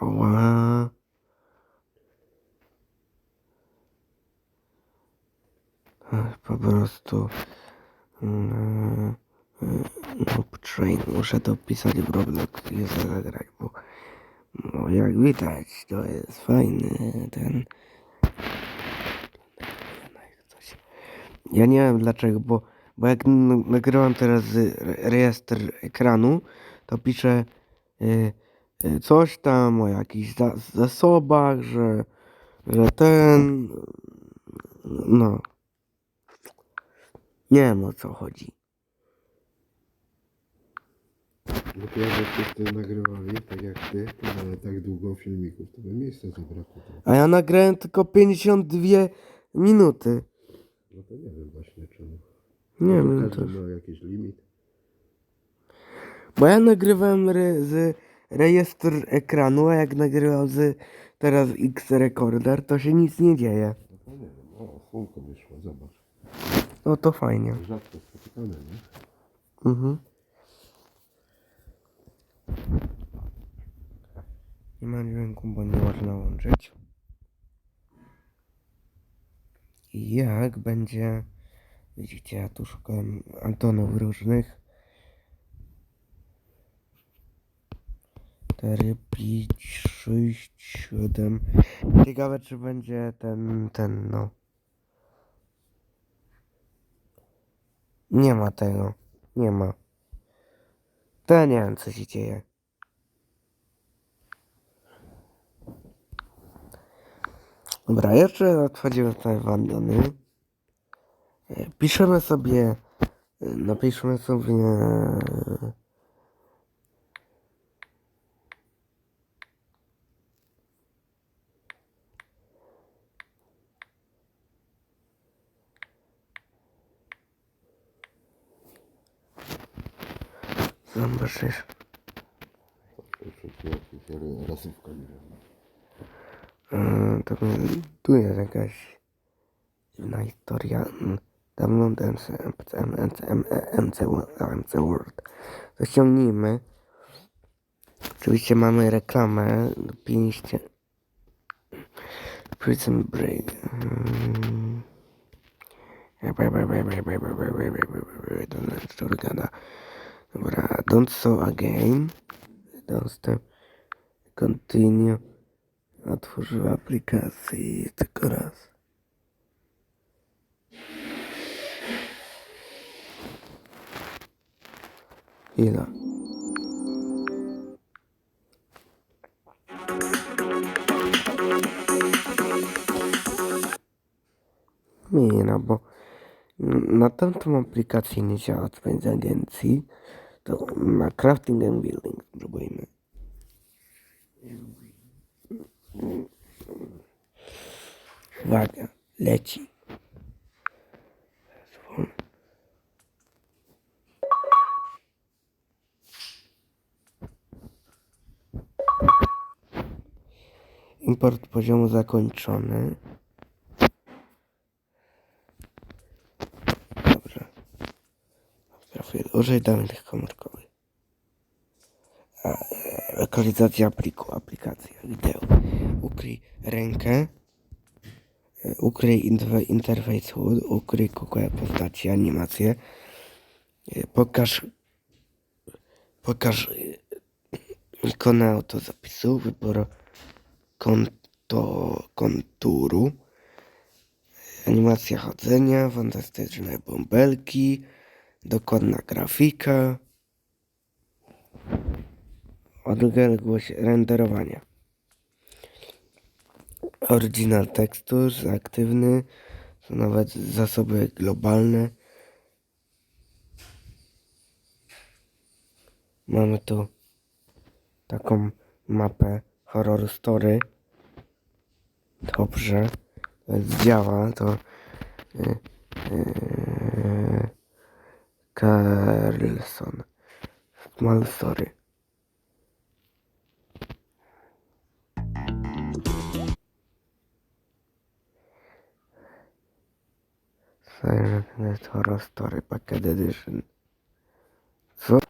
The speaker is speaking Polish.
Ała. Po prostu. mm, mm, Noob Train. Muszę to wpisać w Roblox i zagrać, bo no jak widać, to jest fajny ten. Ja nie wiem dlaczego, bo, bo jak nagrywam teraz rejestr ekranu, to pisze y, y, coś tam o jakichś za- zasobach, że, że ten. No. Nie wiem o co chodzi. No to jak wszyscy nagrywali, tak jak ty, ale tak długo filmików, to by miejsca zabrakło. A ja nagrałem tylko 52 minuty. No to nie wiem właśnie czemu. Nie wiem też. jakiś limit. Bo ja nagrywałem re, z rejestr ekranu, a jak nagrywam z teraz X Recorder, to się nic nie dzieje. No to nie wiem. O, słonko wyszło, zobacz. No to fajnie. Rzadko spotykane, nie? Mhm. Nie ma dźwięku, bo nie można łączyć. I jak będzie... Widzicie, ja tu szukałem Antonów różnych. 4, 5, 6, 7. Ciekawe, czy będzie ten, ten, no. Nie ma tego. Nie ma. To ja nie wiem, co się dzieje. Dobra, jeszcze odchodzimy tutaj w Andony. E, Piszemy sobie, e, napiszmy sobie Zobaczysz. Rasówka. Mm, To tu jest jakaś dziwna historia. Mm, Download MC, Word. To ściągnijmy. Oczywiście mamy reklamę. Pięście. Prison Break. Mm. Dobra, don't so again. Don't stop. Continue. Otworzył aplikację tylko raz. Ile? Nie, no bo na tamtą aplikację nie działa z agencji, to na crafting and building spróbujmy. Uwaga, leci. Import poziomu zakończony. Dobrze. Trafię. Użyj danych komórkowych. E, Lokalizacja pliku, aplikacja, wideo. Ukryj rękę. E, Ukryj interfe- interfejs HUD, ukryj kukłę postaci, animację. E, Pokaż pokaż ikonę autozapisu, wybór konto, konturu, animacja chodzenia, fantastyczne bąbelki, dokładna grafika, odległość renderowania. Original Textures, aktywny, są nawet zasoby globalne. Mamy tu taką mapę Horror Story. Dobrze, działa, to yy, yy, Carlson. Small Story. Silent Horror Story Packet Edition. Co?